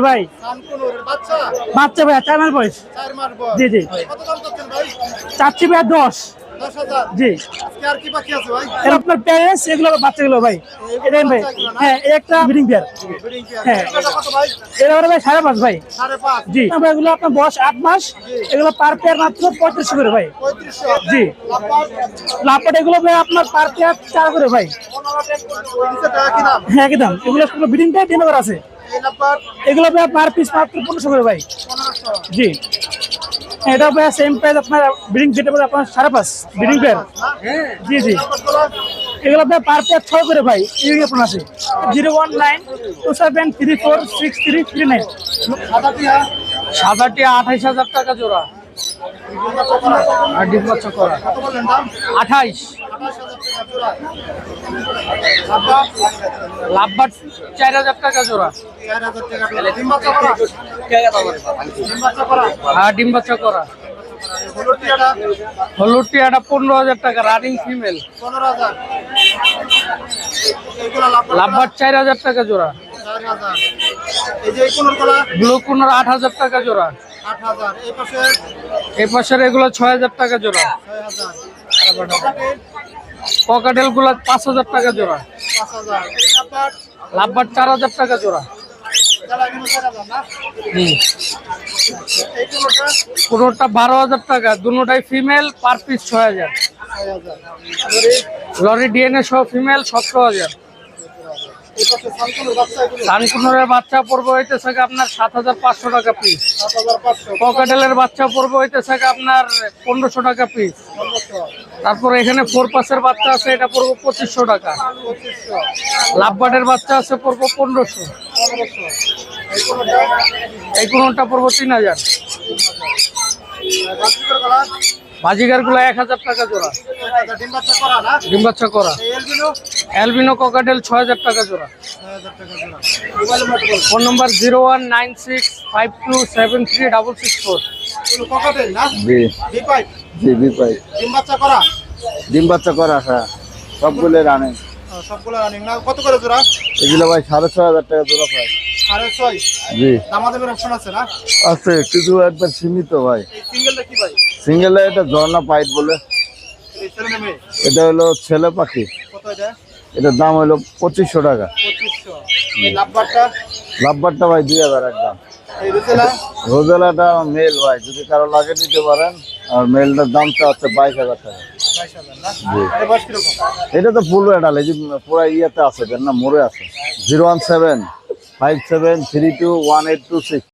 ভাই বাচ্চা? বাচ্চা ভাই চার মাস বয়স। জি, জি। চাচ্ছি ভাই দশ। জি। আপনার প্যারেন্টস এগুলো বাচ্চাগুলো ভাই। এটা ভাই। হ্যাঁ একটা ব্রিডিং পেয়ার হ্যাঁ। এটা ভাই? সাড়ে পাঁচ ভাই। জি। ভাই এগুলো আপনার বয়স আট মাস। এগুলো পার পেয়ার মাত্র পঁয়ত্রিশ করে ভাই। জি। লাপাট এগুলো ভাই আপনার পার পেয়ার চার করে ভাই। হ্যাঁ একদম এগুলো পুরো ব্রিডিংটাই ডিমে করা আছে। এগুলো ভাই পার পিস মাত্র পনেরোশো করে ভাই। জি। এটা ভাই সেম প্রাইস আপনার ব্রিডিং যেটা বলে আপনার সাড়ে পাঁচ ব্রিডিং পেয়ার জি জি। এগুলো আপনার পার পেয়ার ছয় করে ভাই ইউরিয়া আপনার আছে। Zero one nine, two seven, three four, six three three nine. সাদাটি আঠাইশ হাজার টাকা জোড়া। আর ডিম করা। কত বললেন দাম আঠাইশ। চার হাজার টাকা জোড়া। হাজার ডিম বাচ্চা করা হলুদ টিয়াটা পনেরো হাজার টাকা রানিং ফিমেল। লাভবার চার হাজার টাকা জোড়া। ব্লু কুনোর আট হাজার টাকা জোড়া। এই পাশের? এগুলো ছয় হাজার টাকা জোড়া। পকেটেলগুলো পাঁচ হাজার টাকা জোড়া। লাভবার চার হাজার টাকা জোড়া। কোনোটা বারো হাজার টাকা দুটাই ফিমেল, পার পিস ছয় হাজার। লরি ডিএনএ সহ ফিমেল, সতেরো হাজার এই পাশে সানকুনোর বাচ্চা এগুলো সানকুনোরের বাচ্চা পড়বে হইতে থাকে আপনার সাত হাজার পাঁচশো টাকা পিস পকেটেলের বাচ্চা পড়বে হইতে থাকে আপনার পনেরোশো টাকা পিস তারপর এখানে ফোর পাসের বাচ্চা আছে, এটা পড়ব পঁচিশশো টাকা। লাভবার্ডের বাচ্চা আছে, পড়ব পনেরোশো। এই কোনোটা পড়ব তিন হাজার। বাজিগারগুলো এক হাজার টাকা জোড়া। ডিম বাচ্চা করা। ডিম বাচ্চা করা অ্যালবিনো ককাটেল ছয় হাজার টাকা জোড়া। ছয় হাজার টাকা জোড়া মোবাইল নম্বর বল phone number zero one nine six five two seven three double six four. ডিম বাচ্চা করা ডিম করা হ্যাঁ। সবগুলো রানে সবগুলো রানিং না কত করে জোড়া এগুলো ভাই সাড়ে ছয় হাজার টাকা জোড়া সাড়ে ছয়। জি। অপশন আছে না? আছে কিছু একবার সীমিত ভাই এই সিঙ্গেলটা কি ভাই সিঙ্গেল এটা ঝর্ণা পাইট বলে। এটা হলো ছেলে পাখি। এটার দাম হলো পঁচিশশো টাকা। লাভবারটা? ভাই দুই হাজার একদম। রোজেলাটা মেল ভাই যদি কারও লাগে নিতে পারেন। আর মেলটার দামটা হচ্ছে বাইশ হাজার টাকা। এটা এটা তো ফুল এডাল এই যে পুরো ইয়েতে আছে না মোড়ে আছে। Zero one seven five seven three two one eight two six.